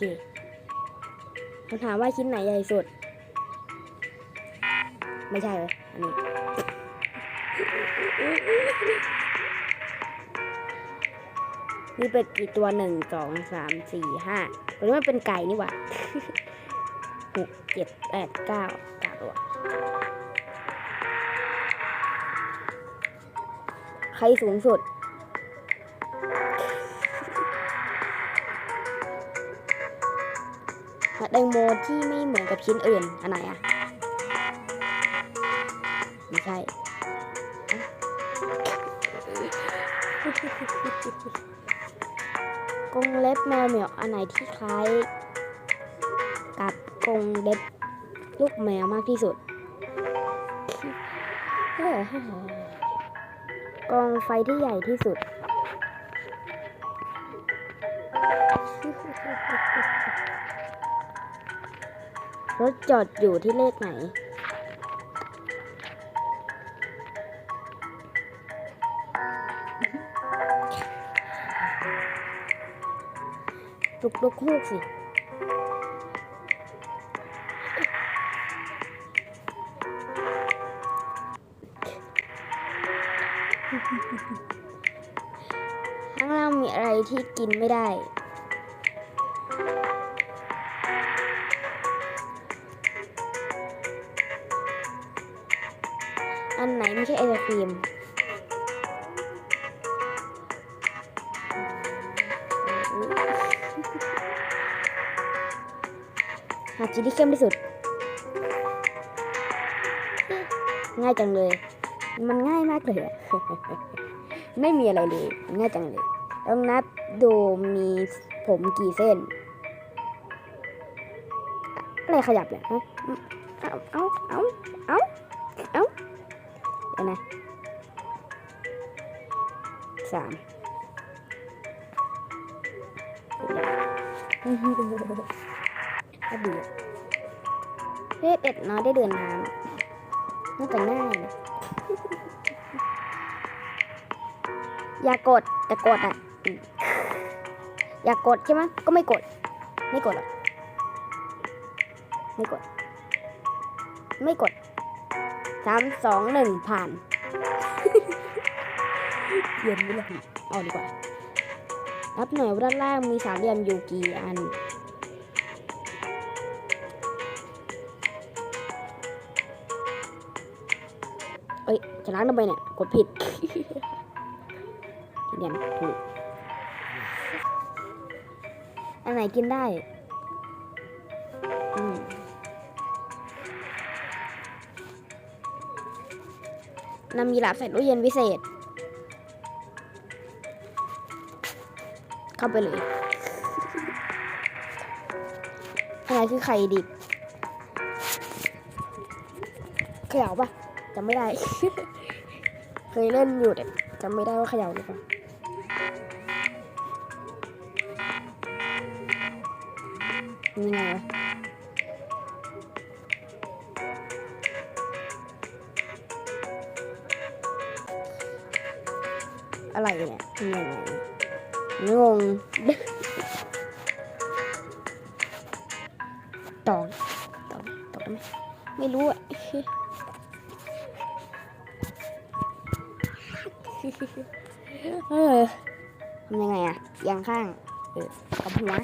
เคคำถามว่าชิ้นไหนใหญ่สุด ไม่ใช่เลยอันนี้มีเป็ดกี่ตัวหนึ่งสองสามสี่ห้าตัวนี้มันเป็นไก่นี่หว่าหกเจ็ดแปดเก้าเก้าตัวใครสูงสุด แตงโมที่ไม่เหมือนกับชิ้นอื่น อันไหนอะไม่ใช่ กงเล็บแมวเหมียวอันไหนที่คล้าย กับกงเล็บลูกแมวมากที่สุดกองไฟที่ใหญ่ที่สุด รถจอดอยู่ที่เลขไหน ลุกลุกฮูกสิข้างล่างมีอะไรที่กินไม่ได้ อันไหนไม่ใช่ไอศครีมหาชิ้นที่เข้มที่สุด ง่ายจังเลย มันง่ายมากเลยอะไม่มีอะไรเลย ง่ายจังเลย ต้องนับดูมีผมกี่เส้น อะไรขยับเนี่ย เอาเอาเอาเอาเอา สามก็ดีอะเฮ้เป็ดน้อยได้เดินทางน่าจะง่ายนะอย่ากดแต่กดอะอืมอย่ากดใช่ไหมก็ไม่กด ไม่กดหรอกไม่กด ไม่กดสามสองหนึ่งผ่าน เย็นไปเลยเอาดีกว่านับหน่อยว่าด้านล่างมีสามเหลี่ยมอยู่กี่อันเอ้ยจะล้างทำไมเนี่ย กดผิดเนี่ยถูกอันไหนกินได้อืมนำยีราฟใส่ตู้เย็นพิเศษ เข้าไปเลย อะไรคือไข่ดิบเขย่าปะจำไม่ได้ เคยเล่นอยู่แต่จำไม่ได้ว่าเขย่าหรือเปล่านี่ไงอะไรเนี่ยนี่ยังไง งงตองตองตองได้ไมไม่รู้อะเออทำยังไงอะยางข้าง เออกับหัว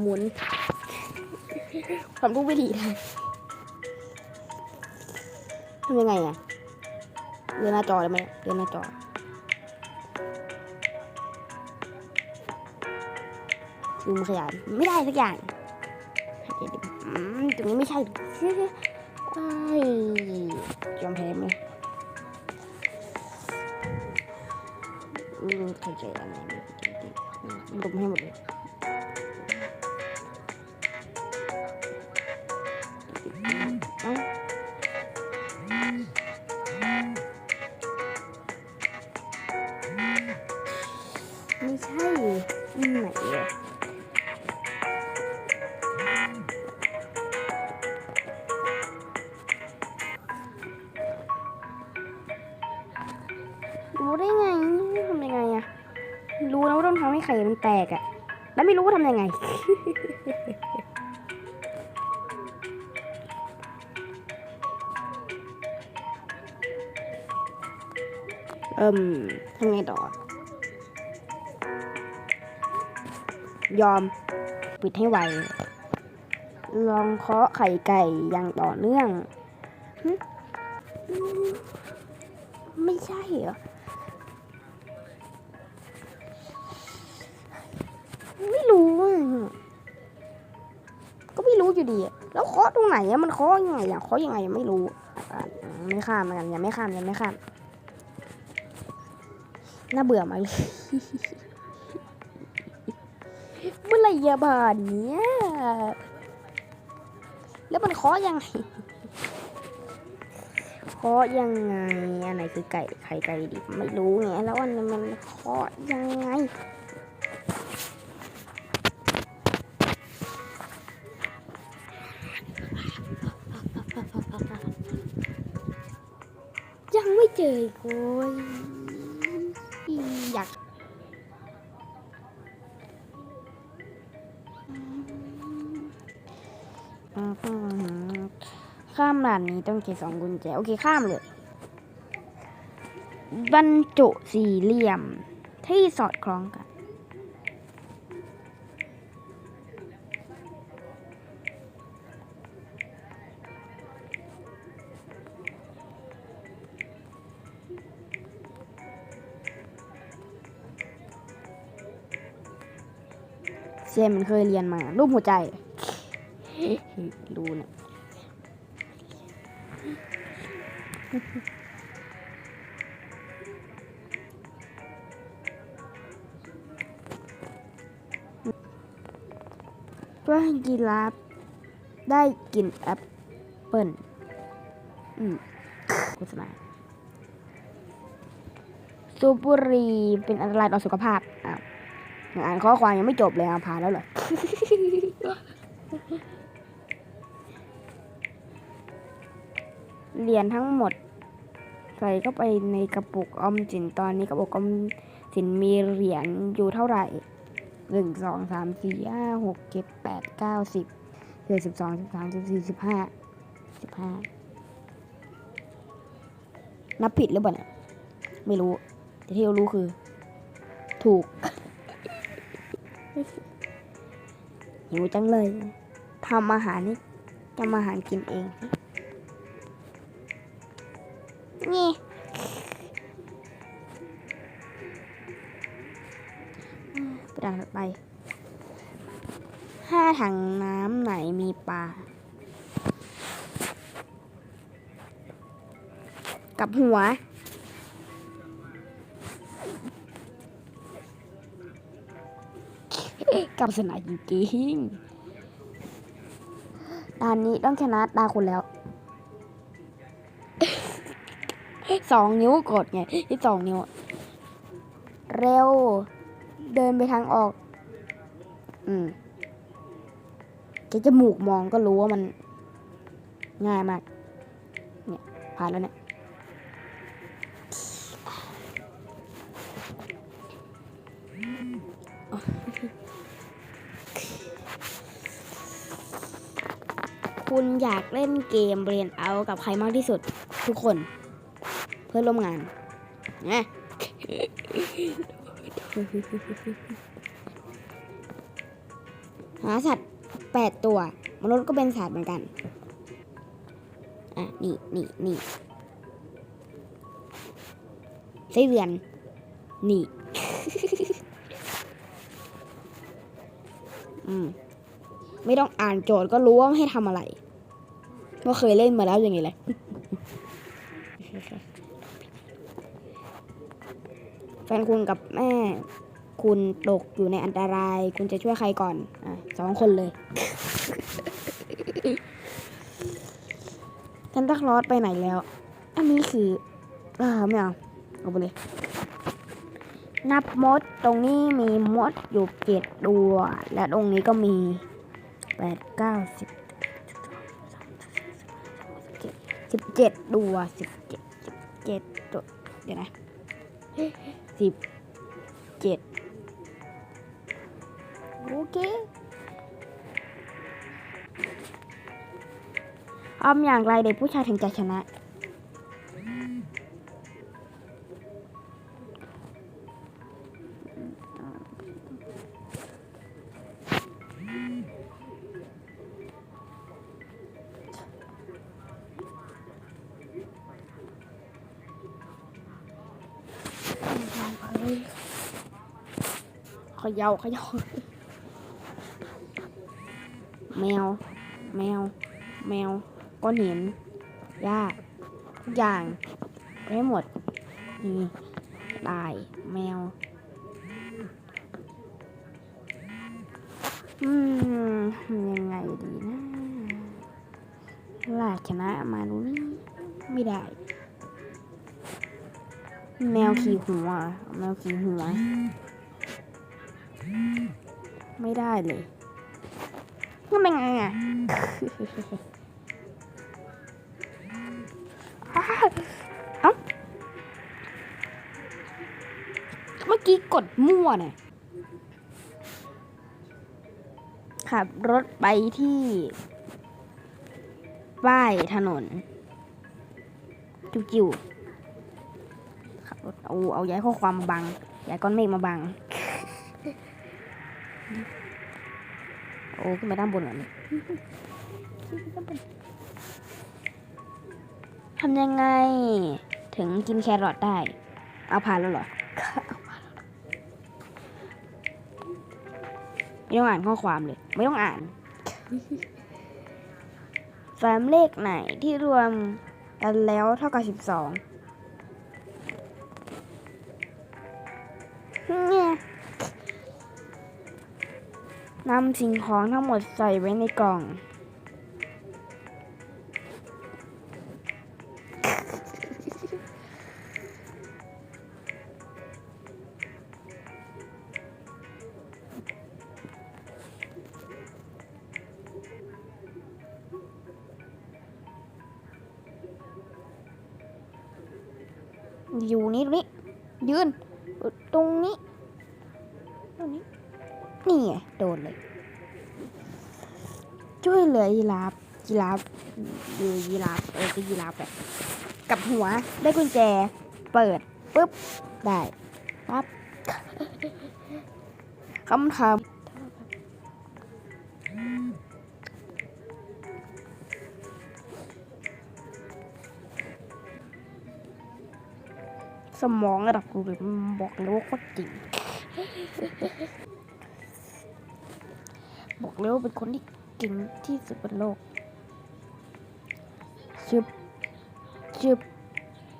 หมุนทำทุกวิธีได้ทำยังไงอะเดินหน้าจอเลยไหมเดินหน้าจอ ซูมขยายไม่ได้สักอย่างตรงนี้ไม่ใช่ไอ้ยอมแพ้ไหมอืมเข้าใจอะไรไม่รู้ลมให้หมดเลยไม่ใช่ไหน มันแตกอะแล้วไม่รู้ว่าทำยังไง เอิ่มทำไงต่อ ยอม ปิดให้ไว ลองเคาะไข่ไก่อย่างต่อเนื่อง ไม่ใช่เหรอาะตรงไหนอะมันเคาะยังไงอะเคาะยังไงยังไม่รู้ไม่ข้ามกันยังไม่ข้ามยังไม่ข้ามน่าเบื่อมากเลยเมื่อไรจะบานเนี้ยแล้วมันเคาะยังไงเคาะยังไงอันไหนคือไก่ไข่ไก่ดิบไม่รู้ไงแล้วอันนี้มันเคาะยังไง โอ้ยอยากข้ามด่านนี้ต้องเก็บสองกุญแจ โอเคข้ามเลยบรรจุสี่เหลี่ยมที่สอดคล้องกัน เซียนมันเคยเรียนมา รูปหัวใจรู้นะเพื่อให้กีราฟได้กินแอปเปิลอืมโฆษณาสูบบุหรีเป็นอันตรายต่อสุขภาพ อ่านข้อความยังไม่จบเลยอะผ่านแล้วเหรอเหรียญทั้งหมด ใส่เข้าไปในกระปุกออมสินตอนนี้กระปุกออมสินมีเหรียญอยู่เท่าไหร่หนึ่งสองสามสี่ห้าหกเจ็ดแปดเก้าสิบเจ็ดสิบสองสิบสามสิบสี่สิบห้าสิบห้านับผิดหรือเปล่าเนี่ยไม่รู้ แต่ที่เรารู้คือ ถูก หิวจังเลยทำอาหารนี่ทำอาหารกินเอง นี่ไปดังไปถ้าถังน้ำไหนมีปลา กับหัว กับสนาจริงๆด่านนี้ต้องชนะตาคุณแล้ว สองนิ้วกดไงที่สองนิ้ว เร็ว เดินไปทางออก อืมแกจมูกมองก็รู้ว่ามันง่ายมาก เนี่ยผ่านแล้วเนี่ย คุณอยากเล่นเกมเรียนเอากับใครมากที่สุด ทุกคน เพื่อนร่วมงานนะหาสัตว์แปดตัว มนุษย์ก็เป็นสัตว์เหมือนกัน อะ นี่นี่นี่ไส้เดือน นี่ อืม ไม่ต้องอ่านโจทย์ก็รู้ว่าให้ทำอะไร ว่าเคยเล่นมาแล้วอย่างไงเลยแฟนคุณกับแม่ คุณตกอยู่ในอันตราย คุณจะช่วยใครก่อน อะสองคนเลยซันตาคลอสไปไหนแล้ว อันนี้คืออ่าไม่เอาเอาไปเลย นับมดตรงนี้มีมดอยู่เจ็ดตัว และตรงนี้ก็มีแปดเก้าสิบ สิบเจ็ดตัวสิบเจ็ดสิบเจ็ดตัวเดี๋ยวนะสิบเจ็ดโอเคทำอย่างไรเด็กผู้ชายถึงจะชนะ ย่าเขย่าแมว แมว แมว ก้อนหินหญ้าทุกอย่างไปให้หมดนี่ตาย แมว อืมยังไงดีนะลาชนะมาดูนี่ไม่ได้ แมวขี่หัว แมวขี่หัว ไม่ได้เลยก็เป็นไงอะเอ้าเมื่อกี้กดมั่วเนี่ยขับรถไปที่ป้ายถนนจิ๋วๆขับรถเอาเอาย้ายข้อความมาบังย้ายก้อนเมฆมาบัง อ้ขึ้นไปด้านบนเหรอเนี่ยทำยังไง ถึงกินแครอทได้ เอาผ่านแล้วเหรอไม่ต้องอ่านข้อความเลย ไม่ต้องอ่านสามเลขไหนที่รวมกันแล้วเท่ากับสิบสอง นำสิ่งของทั้งหมดใส่ไว้ในกล่อง อยู่นี่ตรงนี้ ยืน ตรงนี้ เหลือยีราฟยีราฟอยู่ยีราฟเออก็ยีราฟแหละกับหัวได้กุญแจ เปิดปุ๊บได้ปั๊บคำถามสมองระดับกูเลยบอกเลยว่าโคตรจริง บอกเลยว่าเป็นคนที่ ก่งที่สุดบนโลกชึบชึบ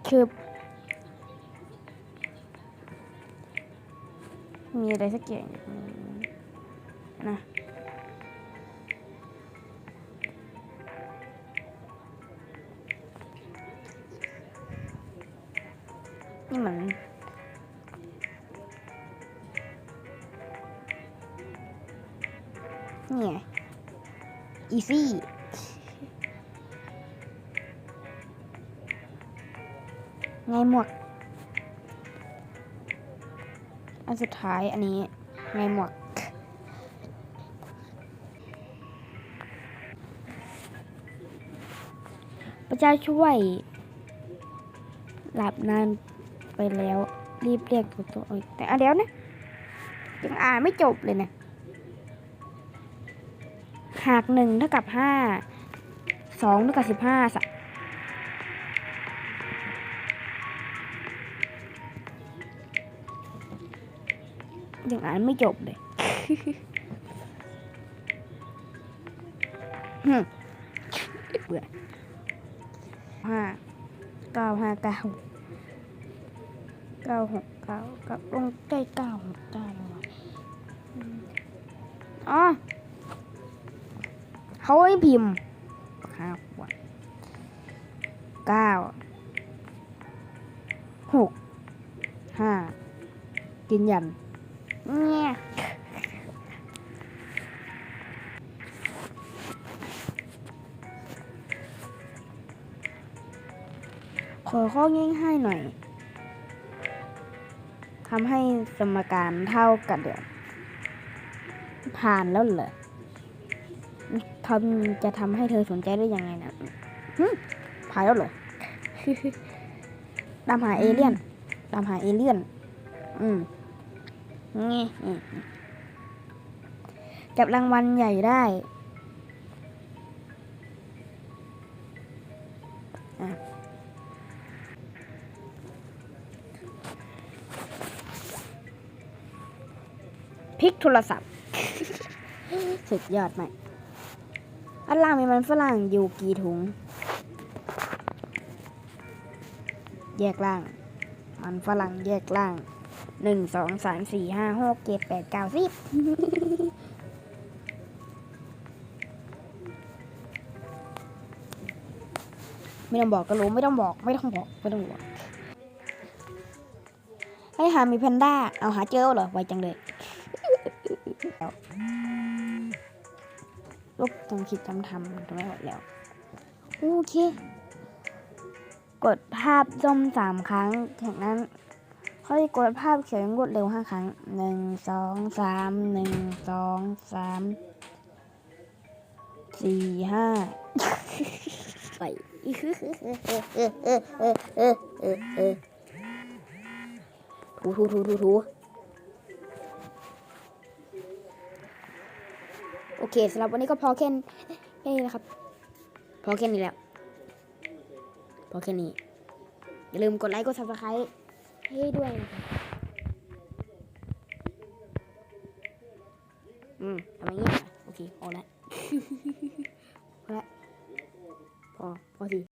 ชึบมีอะไรสักอย่างอยู่ตรงนี้นะนี่มันนี่ อีซี่ไงหมวก อันสุดท้ายอันนี้ไงหมวก พระเจ้าช่วย หลับนานไปแล้ว รีบเรียกตัวตัวอ้ยแต่อะเดี๋ยวนะยังอ่านไม่จบเลยนะ หากหนึ่งเท่ากับห้าสองเท่ากับสิบห้าสยังอ่านไม่จบเลยหึเบื่อห้าเก้าห้าเก้าเก้าหกเก้าเก้าลงใกล้เก้าหกเก้าแล้วอะอืมอ๋อ เขาให้พิมพ์ห้าขวดเก้าหกห้ากินยันเนี่ยขอข้อง่ายๆหน่อยทำให้สมการเท่ากับเดือผ่านแล้วเหรอ ทำจะทำให้เธอสนใจได้ยังไงนะหึผ่านแล้วเหรอตามหาเอเลี่ยนตามหาเอเลี่ยน อืมนี่อืมจับรางวัลใหญ่ได้อะพลิกโทรศัพท์ สุดยอดไหมาก อันล่างมีมันฝรั่งอยู่กี่ถุง แยกล่าง มันฝรั่งแยกล่างหนึ่งสองสามสี่ห้าหกเจ็ดแปดเก้าสิบไม่ต้องบอกก็รู้ไม่ต้องบอกไม่ต้องบอกไม่ต้องบอกให้หามีแพนด้า เอาหาเจอเหรอไวจังเลย ล้วลูกจำคิดจำทำทำไม่หมดแล้วโอเค กดภาพส้มสามครั้งจากนั้นค่อยกดภาพเขียวรวดเร็วห้าครั้งหนึ่งสองสามหนึ่งสองสามสี่ห้าไปถูถูถูถูถู โอเคสำหรับวันนี้ก็พอแค่แค่นี้นะครับ พอแค่นี้แล้ว พอแค่นี้ อย่าลืมกดไลค์กด subscribe ให้ด้วยนะครับอืมทำอย่างี้ยบอะโอเคพอแล้วพอแล้วพอพอที